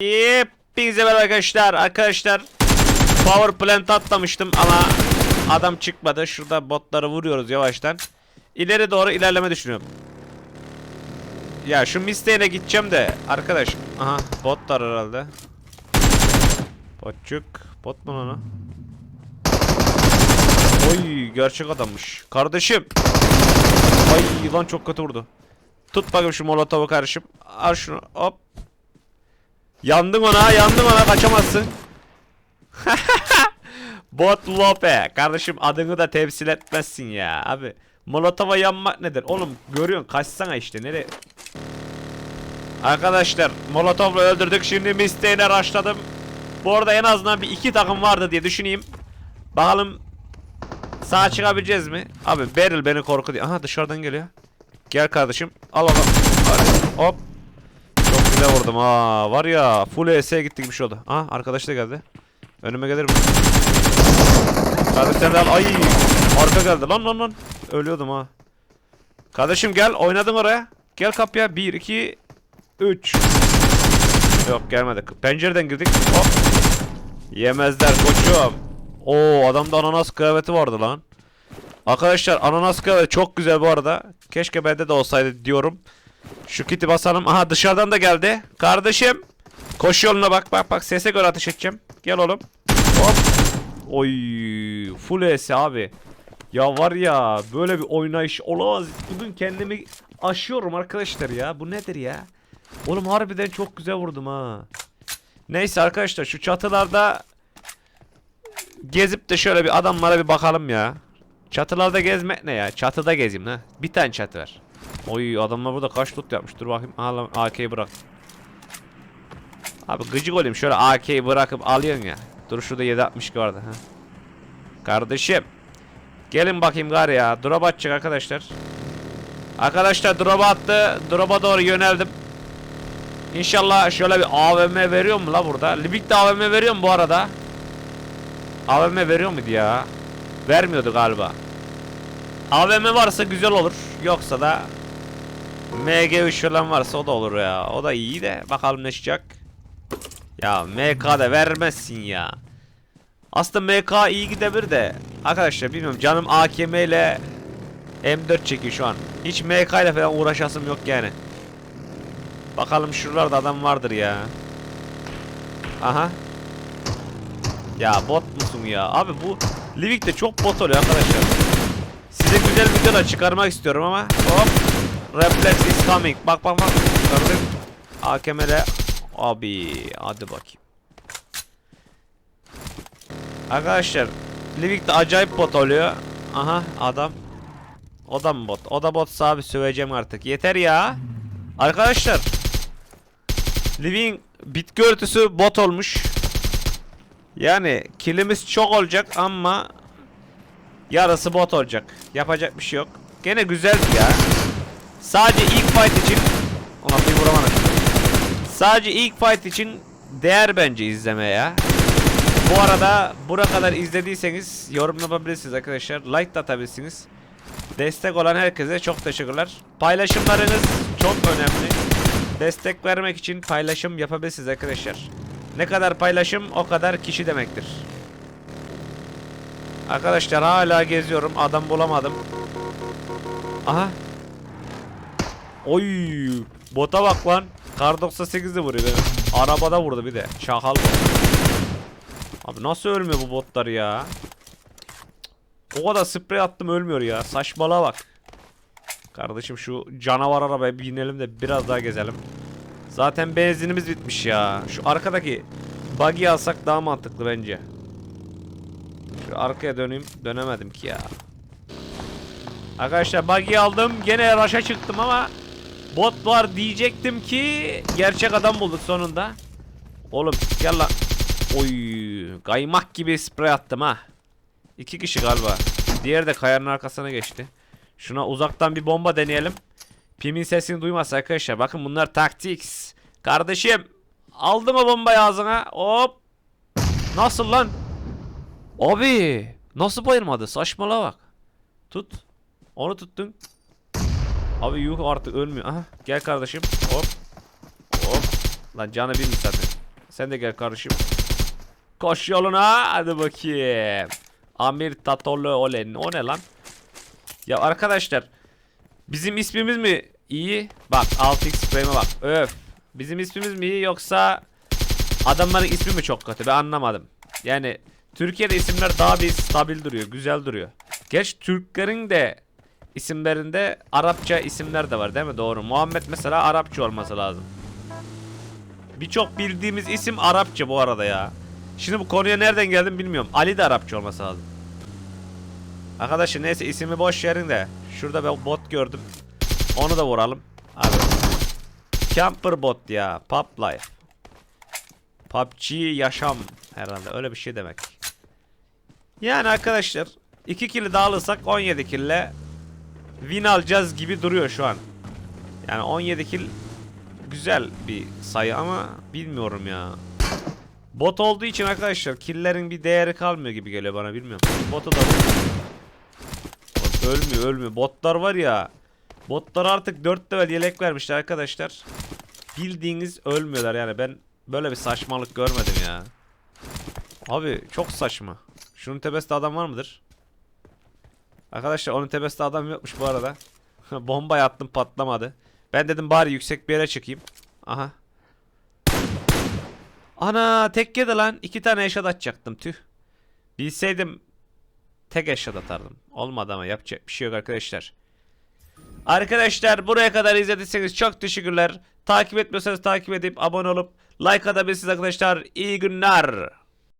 Hepinize merhaba arkadaşlar. Arkadaşlar Power plant atlamıştım ama adam çıkmadı. Şurada botları vuruyoruz yavaştan. İleri doğru ilerleme düşünüyorum. Ya şu misteğine gideceğim de arkadaş. Aha botlar herhalde. Botçuk. Bot mu lan? Oy gerçek adammış. Kardeşim. Ay lan çok kötü vurdu. Tut bakayım şu molotovu karışım. Al şunu hop. Yandın ona yandın ona kaçamazsın. Bot Lope. Kardeşim adını da temsil etmezsin ya abi. Molotova yanmak nedir? Oğlum görüyorsun kaçsana işte nereye? Arkadaşlar Molotov'la öldürdük şimdi misteğine rushladım. Bu arada en azından bir iki takım vardı diye düşüneyim. Bakalım sağa çıkabileceğiz mi? Abi Beryl beni korkutuyor. Aha dışarıdan geliyor. Gel kardeşim. Al. Hadi. Hop. Güzel vurdum ha. Var ya full ES'ye gittik bir şey oldu. Aha arkadaş da geldi. Önüme gelir mi? Kardeşler de al. Ay. Arka geldi. Lan lan lan. Ölüyordum ha. Kardeşim gel. Oynadın oraya. Gel kapıya. 1, 2, 3. Yok gelmedi. Pencereden girdik. Hop. Yemezler koçum. Oo adamda ananas kıyafeti vardı lan. Arkadaşlar ananas kıyafeti çok güzel bu arada. Keşke bende de olsaydı diyorum. Şu kiti basalım. Aha dışarıdan da geldi. Kardeşim. Koş yoluna bak bak bak sese göre ateş edeceğim. Gel oğlum. Hop. Oy full S abi. Ya var ya böyle bir oynayış olamaz. Bugün kendimi aşıyorum arkadaşlar ya. Bu nedir ya? Oğlum harbiden çok güzel vurdum ha. Neyse arkadaşlar şu çatılarda gezip de şöyle bir adamlara bir bakalım ya. Çatılarda gezmek ne ya? Çatıda gezeyim ha. Bir tane çatı var. Oy adamlar burada kaç loot yapmış. Dur bakayım. Aha AK'yi bırak. Abi gıcık olayım. Şöyle AK'yi bırakıp alıyorsun ya. Dur şurada 762 vardı ha. Kardeşim. Gelin bakayım gari ya. Drop atacak arkadaşlar. Arkadaşlar drop attı. Drop'a doğru yöneldim. İnşallah şöyle bir AVM veriyor mu la burada? Libik de AVM veriyor mu bu arada? AVM veriyor muydu ya? Vermiyordu galiba. AVM varsa güzel olur. Yoksa da MG3 falan varsa o da olur ya. O da iyi de bakalım ne çıkacak. Ya MK da vermezsin ya. Aslında MK iyi gidebilir de arkadaşlar bilmiyorum canım AKM ile M4 çekiyor şu an. Hiç MK ile falan uğraşasım yok yani. Bakalım şuralarda adam vardır ya. Aha. Ya bot musun ya? Abi bu Livik'te çok bot oluyor arkadaşlar. Size güzel videolar çıkarmak istiyorum ama hop. Reflex is coming. Bak bak bak. Gördün. AKM'le abi hadi bakayım. Arkadaşlar Livik'te acayip bot oluyor. Aha adam. O da mı bot? O da botsa abi söveceğim artık. Yeter ya. Arkadaşlar Living bitki örtüsü bot olmuş. Yani kilimiz çok olacak ama yarısı bot olacak. Yapacak bir şey yok. Gene güzeldi ya. Sadece ilk fight için Ulan bir vuramadım. Sadece ilk fight için değer bence izlemeye ya. Bu arada buraya kadar izlediyseniz yorum yapabilirsiniz arkadaşlar. Like da atabilirsiniz. Destek olan herkese çok teşekkürler. Paylaşımlarınız çok önemli. Destek vermek için paylaşım yapabilirsiniz arkadaşlar. Ne kadar paylaşım o kadar kişi demektir. Arkadaşlar hala geziyorum. Adam bulamadım. Aha. Oy, bota bak lan. Kar 98'de vuruyor benim. Arabada vurdu bir de. Şakal. Abi nasıl ölmüyor bu botlar ya? O kadar sprey attım ölmüyor ya. Saçmalığa bak. Kardeşim şu canavar arabaya binelim de biraz daha gezelim. Zaten benzinimiz bitmiş ya. Şu arkadaki buggy alsak daha mantıklı bence. Şu arkaya döneyim. Dönemedim ki ya. Arkadaşlar buggy aldım. Gene raşa çıktım ama bot var diyecektim ki gerçek adam bulduk sonunda. Oğlum gel lan. Oy, kaymak gibi sprey attım ha. İki kişi galiba. Diğeri de kayanın arkasına geçti. Şuna uzaktan bir bomba deneyelim. Pimin sesini duymaz arkadaşlar. Bakın bunlar taktiks. Kardeşim. Aldı mı bombayı ağzına? Hop. Nasıl lan? Abi. Nasıl bayılmadı? Saçmalığa bak. Tut. Onu tuttun. Abi yuh artık ölmüyor. Aha. Gel kardeşim. Hop. Hop. Lan canı bir zaten? Sen de gel kardeşim. Koş yoluna. Hadi bakayım. Amir Tatolu Olen. O ne lan? Ya arkadaşlar. Bizim ismimiz mi iyi? Bak 6x frame'e bak. Öf. Bizim ismimiz mi iyi yoksa adamların ismi mi çok kötü? Ben anlamadım. Yani Türkiye'de isimler daha bir stabil duruyor. Güzel duruyor. Geç Türklerin de isimlerinde Arapça isimler de var değil mi? Doğru. Muhammed mesela Arapça olması lazım. Birçok bildiğimiz isim Arapça bu arada ya. Şimdi bu konuya nereden geldim bilmiyorum. Ali de Arapça olması lazım. Arkadaşlar neyse ismi boş verin de. Şurada ben bot gördüm. Onu da vuralım. Abi. Camper bot ya. Pub life. PUBG yaşam herhalde öyle bir şey demek. Yani arkadaşlar 2 kill daha alırsak 17 kille win alacağız gibi duruyor şu an. Yani 17 kill güzel bir sayı ama bilmiyorum ya. Bot olduğu için arkadaşlar killerin bir değeri kalmıyor gibi geliyor bana bilmiyorum. Botu da Bot ölmüyor ölmüyor. Botlar var ya. Botlar artık 4 level yelek vermişler arkadaşlar. Bildiğiniz ölmüyorlar yani ben böyle bir saçmalık görmedim ya. Abi çok saçma. Şunun tepesinde adam var mıdır? Arkadaşlar onun tepesinde adam yokmuş bu arada. Bomba attım patlamadı. Ben dedim bari yüksek bir yere çıkayım. Aha. Ana tek yedi lan. İki tane eşat atacaktım tüh. Bilseydim tek eşat atardım. Olmadı ama yapacak bir şey yok arkadaşlar. Arkadaşlar buraya kadar izlediyseniz çok teşekkürler. Takip etmiyorsanız takip edip abone olup like atabilirsiniz arkadaşlar. İyi günler.